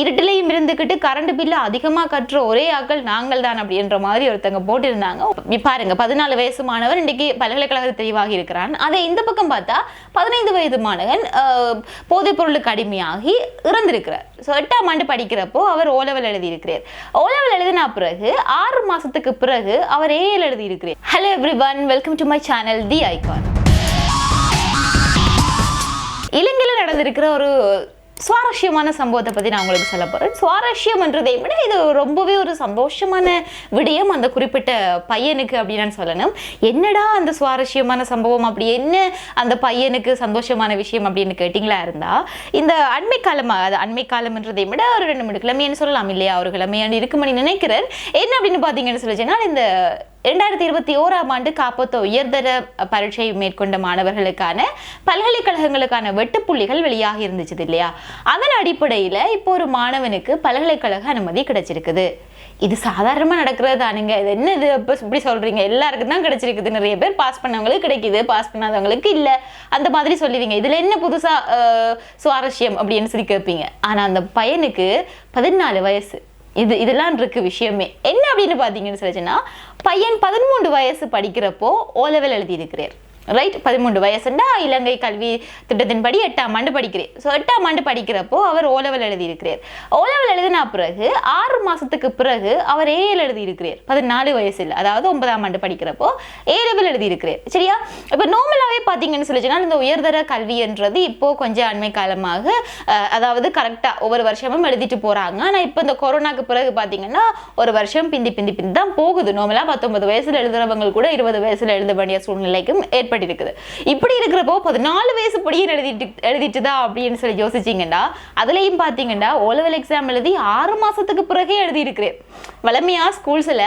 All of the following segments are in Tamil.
இருட்டிலையும் இருந்துக்கிட்டு கரண்ட் பில்லு அதிகமாக கட்டுற ஒரே ஆக்கள் நாங்கள் தான் அப்படின்ற மாதிரி ஒருத்தங்க போட்டிருந்தாங்க. பாருங்க பதினாலு வயசு மாணவர் இன்றைக்கு பல்கலைக்கழகத்தில் தெளிவாகி இருக்கிறான். அதை இந்த பக்கம் பார்த்தா பதினைந்து வயது மாணவன் போதைப் பொருளுக்கு அடிமையாகி இறந்திருக்கிறார். ஸோ எட்டாம் ஆண்டு படிக்கிறப்போ அவர் ஓலவல் எழுதியிருக்கிறார். ஓலவல் எழுதின பிறகு ஆறு மாதத்துக்கு பிறகு அவர் ஏஎல் எழுதியிருக்கிறார். Hello everyone welcome to my channel the icon இலங்கையில் நடந்திருக்கிற ஒரு சுவாரஸ்யமான சம்பவத்தை பற்றி நான் உங்களுக்கு சொல்ல போகிறேன் சுவாரஸ்யம்ன்றதை விட இது ரொம்பவே ஒரு சந்தோஷமான விடயம் அந்த குறிப்பிட்ட பையனுக்கு அப்படின்னு நான் சொல்லணும். என்னடா அந்த சுவாரஸ்யமான சம்பவம்? அப்படி என்ன அந்த பையனுக்கு சந்தோஷமான விஷயம் அப்படின்னு கேட்டிங்களா இருந்தால் இந்த அண்மை காலமாக அது அண்மை காலம்ன்றதை விட ஒரு ரெண்டு மூணு கிழமைன்னு சொல்லலாம் இல்லையா? ஒரு கிழமையான்னு இருக்குமணி நினைக்கிறேன் என்ன அப்படின்னு பார்த்தீங்கன்னு சொல்லிச்சுன்னா இந்த இரண்டாயிரத்தி இருபத்தி ஓராம் ஆண்டு காப்போத்த உயர்தர பரீட்சை மேற்கொண்ட மாணவர்களுக்கான பல்கலைக்கழகங்களுக்கான வெட்டுப்புள்ளிகள் வெளியாகி இருந்துச்சு இல்லையா? அதன் அடிப்படையில் இப்போ ஒரு மாணவனுக்கு பல்கலைக்கழக அனுமதி கிடைச்சிருக்குது. இது சாதாரணமாக நடக்கிறது தானுங்க. இது என்ன இது? இப்போ இப்படி சொல்கிறீங்க எல்லாருக்கும் தான் கிடைச்சிருக்குது. நிறைய பேர் பாஸ் பண்ணவங்களுக்கு கிடைக்குது. பாஸ் பண்ணாதவங்களுக்கு இல்லை. அந்த மாதிரி சொல்லுவீங்க. இதில் என்ன புதுசாக சுவாரஸ்யம் அப்படின்னு சொல்லி கேட்பீங்க. ஆனால் அந்த பையனுக்கு பதினாலு வயசு. இது இதெல்லாம் இருக்கு விஷயமே. என்ன அப்படின்னு பார்த்தீங்கன்னு சொல்லிச்சுன்னா பையன் பதிமூன்று வயசு படிக்கிறப்போ ஓ லெவல் எழுதியிருக்கிறார். ரைட் பதிமூன்று வயசுண்டா இலங்கை கல்வி திட்டத்தின்படி எட்டாம் ஆண்டு படிக்கிறேன். ஸோ எட்டாம் ஆண்டு படிக்கிறப்போ அவர் ஓலவல் எழுதியிருக்கிறார். ஓலவல் எழுதினா எழுதின பிறகு ஆறு மாதத்துக்கு பிறகு அவர் ஏஎல் எழுதியிருக்கிறார். பதினாலு வயசில் அதாவது ஒன்பதாம் ஆண்டு படிக்கிறப்போ ஏ லெவல் எழுதியிருக்கிறார். சரியா? இப்போ நார்மலாகவே பார்த்தீங்கன்னு சொல்லிச்சுன்னா இந்த உயர்தர கல்வின்றது இப்போ கொஞ்சம் அண்மை காலமாக அதாவது கரெக்டாக ஒவ்வொரு வருஷமும் எழுதிட்டு போகிறாங்க ஆனால் இப்போ இந்த கொரோனாக்கு பிறகு பார்த்தீங்கன்னா ஒரு வருஷம் பிந்தி பிந்தி பிந்தி தான் போகுது. நார்மலாக பத்தொன்பது வயசில் எழுதுறவங்க கூட இருபது வயசில் எழுத வேண்டிய சூழ்நிலைக்கும் ஏற்பட்டிருக்குது. இப்படி இருக்கிறப்போ பதினாலு வயசு படியும் எழுதிட்டு எழுதிட்டுதா அப்படின்னு சொல்லி யோசிச்சிங்கன்னா அதுலேயும் பார்த்தீங்கன்னா ஓலவல் எக்ஸாம் எழுதி ஆறு மாசத்துக்கு பிறகே எழுதியிருக்கிறேன். வளமையாக ஸ்கூல்ஸில்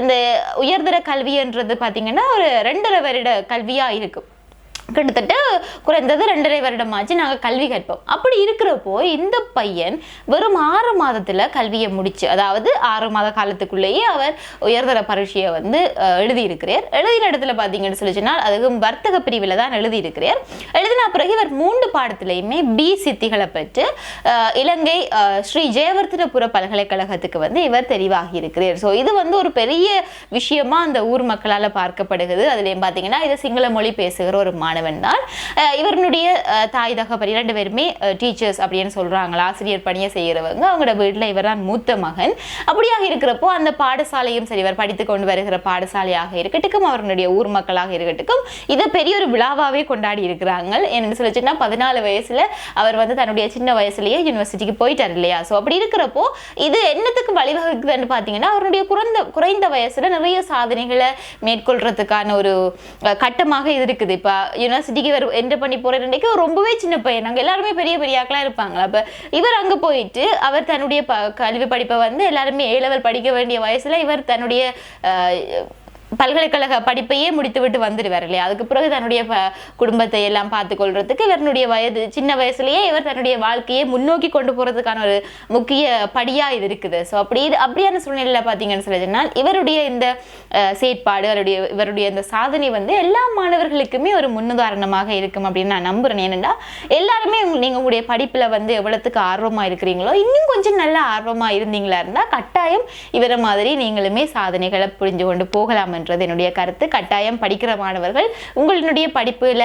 இந்த உயர்தர கல்வின்றது பார்த்தீங்கன்னா ஒரு ரெண்டரை வருட கல்வியாக இருக்கும். கிட்டத்தட்ட குறைந்தது ரெண்டரை வருடமாச்சு நாங்கள் கல்வி கற்போம். அப்படி இருக்கிறப்போ இந்த பையன் வெறும் ஆறு மாதத்தில் கல்வியை முடிச்சு அதாவது ஆறு மாத காலத்துக்குள்ளேயே அவர் உயர்தர பரீட்சையை வந்து எழுதியிருக்கிறார். எழுதின இடத்துல பார்த்தீங்கன்னு சொல்லிச்சுன்னா அதுவும் வர்த்தக பிரிவில் தான் எழுதியிருக்கிறார். எழுதின பிறகு இவர் மூன்று பாடத்திலையுமே பி சித்திகளை பெற்று இலங்கை ஸ்ரீ ஜெயவர்த்தனபுர பல்கலைக்கழகத்துக்கு வந்து இவர் தெரிவாகி இருக்கிறார். ஸோ இது வந்து ஒரு பெரிய விஷயமா அந்த ஊர் மக்களால் பார்க்கப்படுகிறது. அதுலேயும் பார்த்தீங்கன்னா இது சிங்கள மொழி பேசுகிற ஒரு மாணவர் தான் இவருடைய தாய் தகப்பர் இரண்டு பேருமே டீச்சர்ஸ் அப்படின்னு சொல்றாங்களா? ஆசிரியர் பணியை செய்கிறவங்க அவங்களோட வீட்டில் இவர் தான் மூத்த மகன். அப்படியாக இருக்கிறப்போ அந்த பாடசாலையும் சரி இவர் படித்து கொண்டு வருகிற பாடசாலையாக இருக்கட்டும் அவர்களுடைய ஊர் மக்களாக இருக்கட்டும் இதை பெரிய ஒரு விழாவாகவே கொண்டாடி இருக்கிறாங்க. என்னன்னு சொல்லிச்சுன்னா பதினாலு வயசில் அவர் வந்து தன்னுடைய சின்ன வயசுலேயே யூனிவர்சிட்டிக்கு போயிட்டார் இல்லையா? ஸோ அப்படி இருக்கிறப்போ இது என்னத்துக்கு வழிவகுக்குதுன்னு பார்த்தீங்கன்னா அவருடைய குறைந்த குறைந்த வயசில் நிறைய சாதனைகளை மேற்கொள்றதுக்கான ஒரு கட்டமாக இது இருக்குது. இப்போ யூனிவர்சிட்டிக்கு இவர் என்டர் பண்ணி போகிற இன்றைக்கு ரொம்பவே சின்ன பையன். நாங்கள் எல்லாருமே பெரிய பெரிய ஆக்களாக இருப்பாங்களா? அப்போ இவர் அங்கே போயிட்டு அவர் தன்னுடைய ப கல்வி படிப்பை வந்து எல்லாருமே ஏ லெவல் படிக்க வேண்டிய வயசில் இவர் தன்னுடைய பல்கலைக்கழக படிப்பையே முடித்துவிட்டு வந்துடுவார் இல்லையா? அதுக்கு பிறகு தன்னுடைய குடும்பத்தை எல்லாம் பார்த்துக்கொள்றதுக்கு இவருடைய வயது சின்ன வயசுலயே இவர் தன்னுடைய வாழ்க்கையை முன்னோக்கி கொண்டு போறதுக்கான ஒரு முக்கிய படியா இது இருக்குது. ஸோ அப்படி இது அப்படியான சூழ்நிலையில் பார்த்தீங்கன்னு சொல்லிச்சுன்னா இவருடைய இந்த செயற்பாடு அவருடைய இவருடைய இந்த சாதனை வந்து எல்லா மாணவர்களுக்குமே ஒரு முன்னுதாரணமாக இருக்கும் அப்படின்னு நான் நம்புறேன். ஏனென்னா எல்லாருமே உங்க- நீங்க உங்களுடைய படிப்புல வந்து எவ்வளவுக்கு ஆர்வமா இருக்கிறீங்களோ இன்னும் கொஞ்சம் நல்ல ஆர்வமா இருந்தீங்களா இருந்தா கட்டாயம் இவரை மாதிரி நீங்களுமே சாதனைகளை புரிஞ்சு கொண்டு போகலாம் என்றது. என்னுடைய கருத்து. கட்டாயம் படிக்கிற மாணவர்கள் உங்களுடைய படிப்புல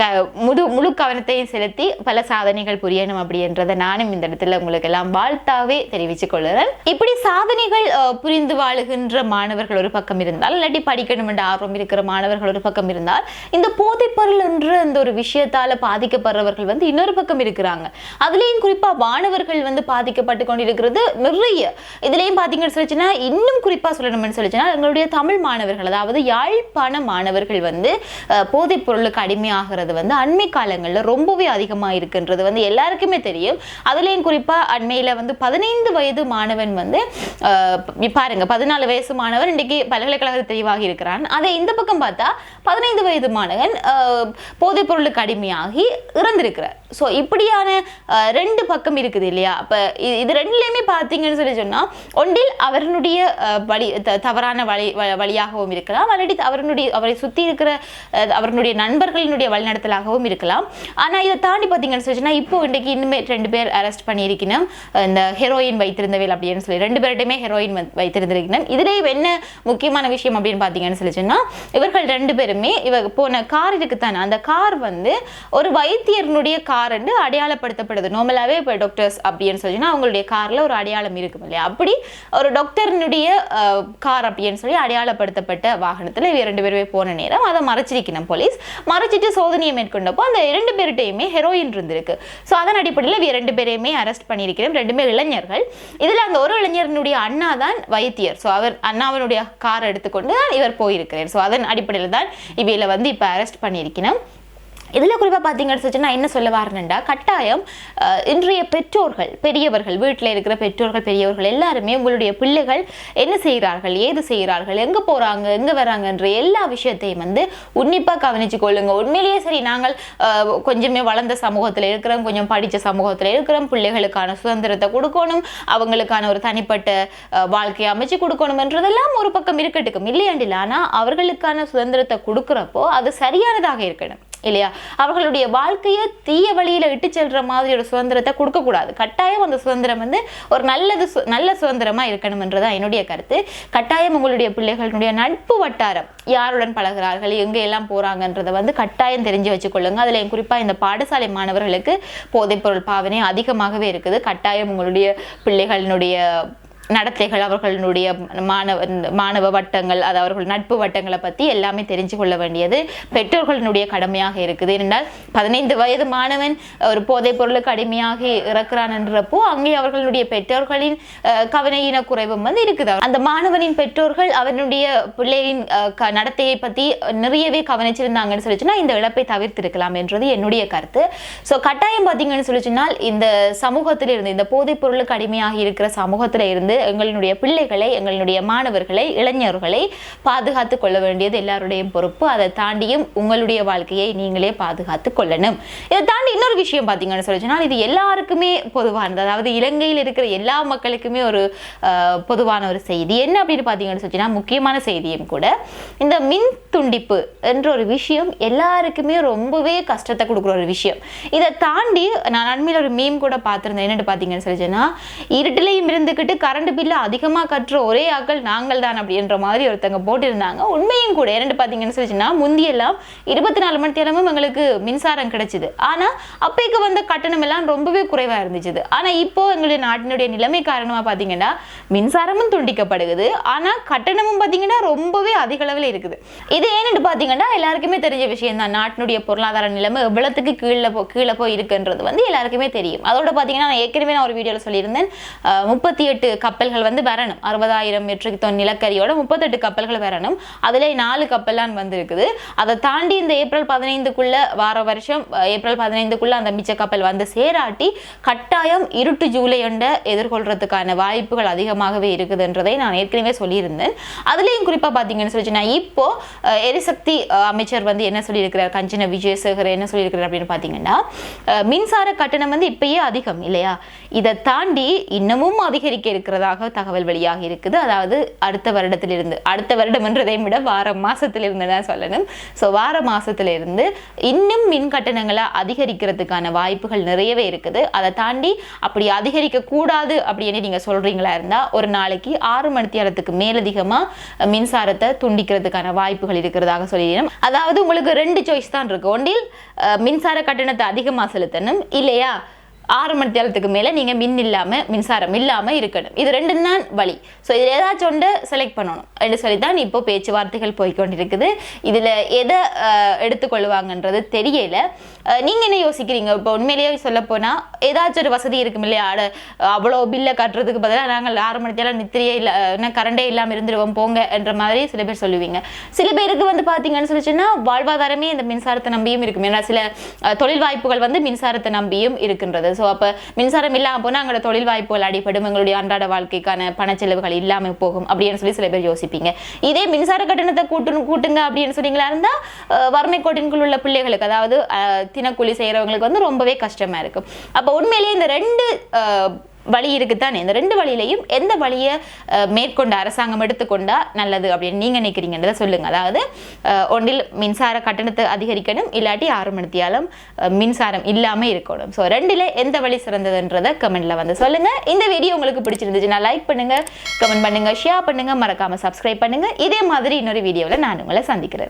க முழு முழு கவனத்தையும் செலுத்தி பல சாதனைகள் புரியணும் அப்படின்றத நானும் இந்த இடத்துல உங்களுக்கு எல்லாம் வாழ்த்தாவே தெரிவித்து கொள்கிறேன். இப்படி சாதனைகள் அஹ், புரிந்து வாழுகின்ற மாணவர்கள் ஒரு பக்கம் இருந்தால் இல்லாட்டி படிக்கணும் என்ற ஆர்வம் இருக்கிற மாணவர்கள் ஒரு பக்கம் இருந்தால் இந்த போதைப்பொருள் என்ற அந்த ஒரு விஷயத்தால பாதிக்கப்படுறவர்கள் வந்து இன்னொரு பக்கம் இருக்கிறாங்க. அதுலேயும் குறிப்பாக மாணவர்கள் வந்து பாதிக்கப்பட்டு கொண்டிருக்கிறது நிறைய. இதுலேயும் பார்த்தீங்கன்னு சொல்லிச்சுன்னா இன்னும் குறிப்பாக சொல்லணும்னு சொல்லிச்சுன்னா எங்களுடைய தமிழ் மாணவர்கள் அதாவது யாழ்ப்பாண மாணவர்கள் வந்து போதைப்பொருளுக்கு போதைப் பொருளுக்கு அடிமையாகிறது வந்து அண்மை காலங்களில் ரொம்பவே அதிகமாக இருக்குன்றது வந்து எல்லாருக்குமே தெரியும். அதுலேயும் குறிப்பாக அண்மையில் வந்து பதினைந்து வயது மாணவன் வந்து பாருங்க பதினாலு வயசு மாணவன் இன்றைக்கு பல்கலைக்கழகத்தில் தெளிவாகி இருக்கிறான். அதை இந்த பக்கம் பார்த்தா பதினைந்து வயது மாணவன் போதைப் பொருளுக்கு அடிமையாகி இறந்திருக்கிறார். ஸோ இப்படியான ரெண்டு பக்கம் இருக்குது இல்லையா? அப்போ இது ரெண்டுலேயுமே பார்த்தீங்கன்னு சொல்லி சொன்னால் ஒன்றில் அவர்களுடைய வழி தவறான வழி வ- வழியாகவும் இருக்கலாம். அல்லடி அவர்களுடைய அவரை சுற்றி இருக்கிற அஹ், அவர்களுடைய நண்பர்களினுடைய வழிநடத்த பயன்படுத்தலாகவும் இருக்கலாம். ஆனால் இதை தாண்டி பார்த்தீங்கன்னு சொல்லிச்சுன்னா இப்போ இன்றைக்கு இன்னுமே ரெண்டு பேர் அரெஸ்ட் பண்ணியிருக்கணும். இந்த ஹெரோயின் வைத்திருந்தவேல் அப்படின்னு சொல்லி ரெண்டு பேர்கிட்டையுமே ஹெரோயின் வைத்திருந்திருக்கணும். இதிலே என்ன முக்கியமான விஷயம் அப்படின்னு பார்த்தீங்கன்னு சொல்லிச்சுன்னா இவர்கள் ரெண்டு பேருமே இவ போன கார் இருக்குத்தானே அந்த கார் வந்து ஒரு வைத்தியர்னுடைய கார் என்று அடையாளப்படுத்தப்படுது. நார்மலாகவே இப்போ டாக்டர்ஸ் அப்படின்னு சொல்லிச்சுன்னா அவங்களுடைய காரில் ஒரு அடையாளம் இருக்கும் இல்லையா? அப்படி ஒரு டாக்டர்னுடைய கார் அப்படின்னு சொல்லி அடையாளப்படுத்தப்பட்ட வாகனத்தில் இவ ரெண்டு பேருமே போன நேரம் அதை மறைச்சிருக்கணும் போலீஸ். மறைச்சிட்டு சோதனை சோதனையை மேற்கொண்டப்போ அந்த இரண்டு பேர்கிட்டையுமே ஹெரோயின் இருந்திருக்கு. ஸோ அதன் அடிப்படையில் இவ ரெண்டு பேரையுமே அரெஸ்ட் பண்ணியிருக்கிறோம். ரெண்டுமே இளைஞர்கள். இதில் அந்த ஒரு இளைஞரனுடைய அண்ணா தான் வைத்தியர். ஸோ அவர் அண்ணாவனுடைய கார் எடுத்துக்கொண்டு தான் இவர் போயிருக்கிறார். ஸோ அதன் அடிப்படையில் தான் இவையில வந்து இப்போ அரெஸ்ட் பண்ணியிருக்கிறோம். இதில் குறிப்பாக பார்த்தீங்கன்னு நான் என்ன சொல்ல வரணுண்டா கட்டாயம் இன்றைய பெற்றோர்கள் பெரியவர்கள் வீட்டில் இருக்கிற பெற்றோர்கள் பெரியவர்கள் எல்லாருமே உங்களுடைய பிள்ளைகள் என்ன செய்கிறார்கள் ஏது செய்கிறார்கள் எங்கே போகிறாங்க எங்கே வராங்கன்ற எல்லா விஷயத்தையும் வந்து உன்னிப்பாக கவனித்து கொள்ளுங்க. உண்மையிலேயே சரி நாங்கள் கொஞ்சமே வளர்ந்த சமூகத்தில் இருக்கிறோம் கொஞ்சம் படித்த சமூகத்தில் இருக்கிறோம் பிள்ளைகளுக்கான சுதந்திரத்தை கொடுக்கணும் அவங்களுக்கான ஒரு தனிப்பட்ட வாழ்க்கையை அமைச்சு கொடுக்கணும்ன்றதெல்லாம் ஒரு பக்கம் இருக்கட்டுக்கும். இல்லையாண்டில் ஆனால் அவர்களுக்கான சுதந்திரத்தை கொடுக்குறப்போ அது சரியானதாக இருக்கணும். இல்லையா? அவர்களுடைய வாழ்க்கையை தீய வழியில் இட்டு செல்கிற மாதிரி ஒரு சுதந்திரத்தை கொடுக்கக்கூடாது. கட்டாயம் அந்த சுதந்திரம் வந்து ஒரு நல்லது சு- நல்ல சுதந்திரமா இருக்கணும்ன்றதான் என்னுடைய கருத்து. கட்டாயம் உங்களுடைய பிள்ளைகளுடைய நட்பு வட்டாரம் யாருடன் பழகுறார்கள் எங்கே எல்லாம் போகிறாங்கன்றதை வந்து கட்டாயம் தெரிஞ்சு வச்சுக்கொள்ளுங்க. என் குறிப்பாக இந்த பாடசாலை மாணவர்களுக்கு போதைப்பொருள் பாவனை அதிகமாகவே இருக்குது. கட்டாயம் உங்களுடைய பிள்ளைகளினுடைய நடத்தைகள் அவர்களுடைய மாணவ மாணவ வட்டங்கள் அது அவர்கள் நட்பு வட்டங்களை பற்றி எல்லாமே தெரிஞ்சு கொள்ள வேண்டியது பெற்றோர்களினுடைய கடமையாக இருக்குது. ஏனென்றால் பதினைந்து வயது மாணவன் ஒரு போதைப் பொருளுக்கு அடிமையாகி இறக்கிறான் என்றப்போ அங்கே அவர்களுடைய பெற்றோர்களின் கவனையின குறைவும் வந்து இருக்குது. அந்த மாணவனின் பெற்றோர்கள் அவனுடைய பிள்ளையின் க- நடத்தையை பற்றி நிறையவே கவனிச்சிருந்தாங்கன்னு சொல்லிச்சுன்னா இந்த இழப்பை தவிர்த்திருக்கலாம் என்றது என்னுடைய கருத்து. ஸோ கட்டாயம் பார்த்தீங்கன்னு சொல்லிச்சுன்னா இந்த சமூகத்தில் இருந்து இந்த போதைப் பொருளுக்கு அடிமையாகி இருக்கிற சமூகத்தில் இருந்து எங்களுடைய பிள்ளைகளை எங்களுடைய மாணவர்களை இளைஞர்களை பாதுகாத்து கொள்ள வேண்டியது எல்லாருடைய பொறுப்பு. அதை தாண்டியும் உங்களுடைய வாழ்க்கையை நீங்களே பாதுகாத்து கொள்ளணும். இதை தாண்டி இன்னொரு விஷயம் பார்த்தீங்கன்னு சொல்லி இது எல்லாருக்குமே பொதுவானது அதாவது இலங்கையில் இருக்கிற எல்லா மக்களுக்குமே ஒரு பொதுவான ஒரு செய்தி. என்ன அப்படின்னு பார்த்தீங்கன்னு சொல்லிச்சுன்னா முக்கியமான செய்தியும் கூட இந்த மின் துண்டிப்பு என்ற ஒரு விஷயம் எல்லாருக்குமே ரொம்பவே கஷ்டத்தை கொடுக்குற ஒரு விஷயம். இதை தாண்டி நான் அண்மையில் ஒரு மீம் கூட பார்த்துருந்தேன். என்னென்னு பார்த்தீங்கன்னு சொல்லிச்சுன்னா இருட்டிலையும் இருந்துக்கிட்டு கரண்ட் பில்லு அதிகமாக கட்டுற ஒரே ஆக்கள் நாங்கள் தான் அப்படின்ற மாதிரி ஒருத்தங்க போட்டிருந்தாங்க. உண்மையும் கூட இரண்டு பார்த்தீங்கன்னு சொல்லிச்சுன்னா முந்தியெல்லாம் இருபத்தி நாலு மணி நேரமும் எங்களுக்கு மின்சாரம் கிடைச்சிது. ஆனால் அப்பைக்கு வந்த கட்டணம் எல்லாம் ரொம்பவே குறைவாக இருந்துச்சு ஆனால் இப்போ எங்களுடைய நாட்டினுடைய நிலைமை காரணமாக பார்த்தீங்கன்னா மின்சாரமும் துண்டிக்கப்படுகிறது ஆனால் கட்டணமும் பார்த்தீங்கன்னா ரொம்பவே அதிக அளவில் இருக்குது. இது ஏன்னு பார்த்தீங்கன்னா எல்லாருக்குமே தெரிஞ்ச விஷயம் தான் நாட்டினுடைய பொருளாதார நிலைமை எவ்வளோத்துக்கு கீழே போ கீழே போய் இருக்குன்றது வந்து எல்லாருக்குமே தெரியும். அதோட பார்த்தீங்கன்னா நான் ஏற்கனவே நான் ஒரு வீடியோவில் சொல்லியிருந்தேன். முப்பத்தி எட்டு கப்பல்கள் வந்து வரணும். அறுபதாயிரம் மெட்ரிக் டன் நிலக்கரியோட முப்பத்தெட்டு கப்பல்கள் வரணும். அதில் நாலு கப்பல்லாம் வந்திருக்குது. அதை தாண்டி இந்த ஏப்ரல் பதினைந்துக்குள்ள வார வருஷம் ஏப்ரல் பதினைந்துக்குள்ள அந்த மிச்ச கப்பல் வந்து சேராட்டி கட்டாயம் இருட்டு ஜூலை ஒண்ட எதிர்கொள்றதுக்கான வாய்ப்புகள் அதிகமாகவே இருக்குதுன்றதை நான் ஏற்கனவே சொல்லியிருந்தேன். அதுலேயும் குறிப்பாக பார்த்தீங்கன்னு சொல்லி இப்போ எரிசக்தி அமைச்சர் வந்து என்ன சொல்லியிருக்கிறார்? கஞ்சன விஜயசேகர் என்ன சொல்லியிருக்கிறார் அப்படின்னு பார்த்தீங்கன்னா மின்சார கட்டணம் வந்து இப்பயே அதிகம் இல்லையா? இதை தாண்டி இன்னமும் அதிகரிக்க போகிறதாக தகவல் வெளியாகி இருக்குது. அதாவது அடுத்த வருடத்திலிருந்து அடுத்த வருடம் விட வார மாதத்திலிருந்து தான் சொல்லணும். ஸோ வார மாதத்திலிருந்து இன்னும் மின் கட்டணங்களை அதிகரிக்கிறதுக்கான வாய்ப்புகள் நிறையவே இருக்குது. அதை தாண்டி அப்படி அதிகரிக்கக்கூடாது அப்படின்னு நீங்கள் சொல்கிறீங்களா இருந்தால் ஒரு நாளைக்கு ஆறு மணி நேரத்துக்கு மேலதிகமாக மின்சாரத்தை துண்டிக்கிறதுக்கான வாய்ப்புகள் இருக்கிறதாக சொல்லிடணும். அதாவது உங்களுக்கு ரெண்டு சாய்ஸ் தான் இருக்கு. ஒன்றில் மின்சார கட்டணத்தை அதிகமாக செலுத்தணும். இல்லையா? ஆறு மணி நேரத்துக்கு மேலே நீங்கள் மின் இல்லாமல் மின்சாரம் இல்லாமல் இருக்கணும். இது ரெண்டும் தான் வழி. ஸோ இதில் ஏதாச்சும் ஒன்று செலக்ட் பண்ணணும் என்று சொல்லி தான் இப்போ பேச்சுவார்த்தைகள் போய்கொண்டிருக்குது இதில் எதை எடுத்துக்கொள்வாங்கன்றது தெரியல. நீங்கள் என்ன யோசிக்கிறீங்க? இப்போ உண்மையிலேயே சொல்லப்போனால் ஏதாச்சும் ஒரு வசதி இருக்கும் இல்லையா? ஆட அவ்வளோ பில்லை கட்டுறதுக்கு பதிலாக நாங்கள் ஆறு மணி நேரம் நித்திரியே இல்லை என்ன கரண்டே இல்லாமல் இருந்துருவோம் போங்க என்ற மாதிரி சில பேர் சொல்லுவீங்க. சில பேருக்கு வந்து பார்த்தீங்கன்னு சொல்லிச்சுன்னா வாழ்வாதாரமே இந்த மின்சாரத்தை நம்பியும் இருக்கும். ஏன்னா சில தொழில் வாய்ப்புகள் வந்து மின்சாரத்தை நம்பியும் இருக்கின்றது. ஸோ அப்போ மின்சாரம் இல்லாமல் போனால் அங்களோட தொழில் வாய்ப்புகள் அடிபடும். எங்களுடைய அன்றாட வாழ்க்கைக்கான பணச்செலவுகள் இல்லாமல் போகும் அப்படின்னு சொல்லி சில பேர் யோசிப்பீங்க. இதே மின்சார கட்டணத்தை கூட்டு கூட்டுங்க அப்படின்னு சொன்னீங்களா இருந்தால் வறுமை கோட்டின்குள் உள்ள பிள்ளைகளுக்கு அதாவது தினக்கூலி செய்கிறவங்களுக்கு வந்து ரொம்பவே கஷ்டமாக இருக்கும். அப்போ உண்மையிலேயே இந்த ரெண்டு வழி இருக்குத்தானே இந்த ரெண்டு வழியிலையும் எந்த வழியை மேற்கொண்ட அரசாங்கம் எடுத்துக்கொண்டா நல்லது அப்படின்னு நீங்கள் நினைக்கிறீங்கன்றதை சொல்லுங்கள் அதாவது ஒன்றில் மின்சார கட்டணத்தை அதிகரிக்கணும் இல்லாட்டி ஆறு மணித்தியாலும் மின்சாரம் இல்லாமல் இருக்கணும். ஸோ ரெண்டில் எந்த வழி சிறந்ததுன்றதை கமெண்டில் வந்து சொல்லுங்கள் இந்த வீடியோ உங்களுக்கு பிடிச்சிருந்துச்சுன்னா லைக் பண்ணுங்கள் கமெண்ட் பண்ணுங்கள் ஷேர் பண்ணுங்கள் மறக்காமல் சப்ஸ்கிரைப் பண்ணுங்க. இதே மாதிரி இன்னொரு வீடியோவில் நான் உங்களை சந்திக்கிறேன்.